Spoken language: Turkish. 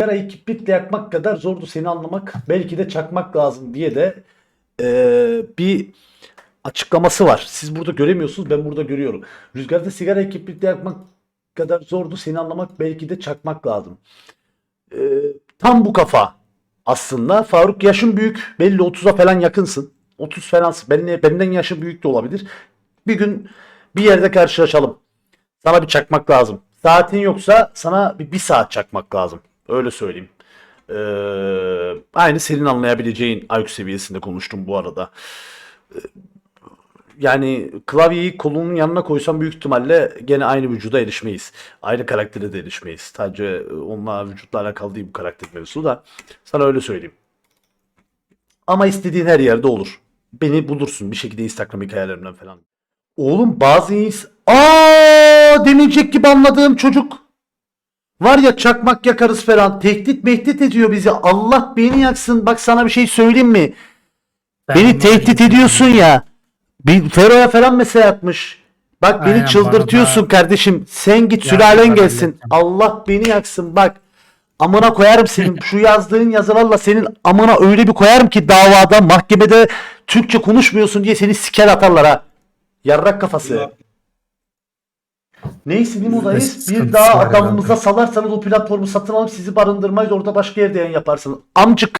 Sigarayı kibritle yakmak kadar zordu seni anlamak. Belki de çakmak lazım diye de eee, bir açıklaması var. Siz burada göremiyorsunuz ben burada görüyorum. Rüzgarda sigarayı kibritle yakmak kadar zordu seni anlamak belki de çakmak lazım. Eee, tam bu kafa aslında. Faruk yaşın büyük. Belli 30'a falan yakınsın. 30 falansın. Benle, benden yaşın büyük de olabilir. Bir gün bir yerde karşılaşalım. Sana bir çakmak lazım. Saatin yoksa sana bir, bir saat çakmak lazım. Öyle söyleyeyim. Ee, aynı senin anlayabileceğin IQ seviyesinde konuştum bu arada. Ee, yani klavyeyi kolunun yanına koysam büyük ihtimalle gene aynı vücuda erişmeyiz. Aynı karaktere de erişmeyiz. Sadece onunla vücutla alakalı değil bu karakter mevzusu da. Sana öyle söyleyeyim. Ama istediğin her yerde olur. Beni bulursun bir şekilde Instagram hikayelerimden falan. Oğlum bazı ins... Aa demeyecek gibi anladığım çocuk. Var ya çakmak yakarız falan. Tehdit mehdit ediyor bizi. Allah beni yaksın. Bak sana bir şey söyleyeyim mi? Beni tehdit ediyorsun ya. Bir Fero'ya falan mesaj atmış. Bak beni Aynen, çıldırtıyorsun arada- kardeşim. Sen git Yarın sülalen gelsin. ileteceğim. Allah beni yaksın bak. Amına koyarım senin şu yazdığın yazılarla senin amına öyle bir koyarım ki davada mahkemede Türkçe konuşmuyorsun diye seni siker atarlar ha. Yarrak kafası. Neyse Nimo'dayız. Bir daha adamımıza salarsanız o platformu satın alıp sizi barındırmayız. Orada başka yerde yayın yaparsınız. Amcık.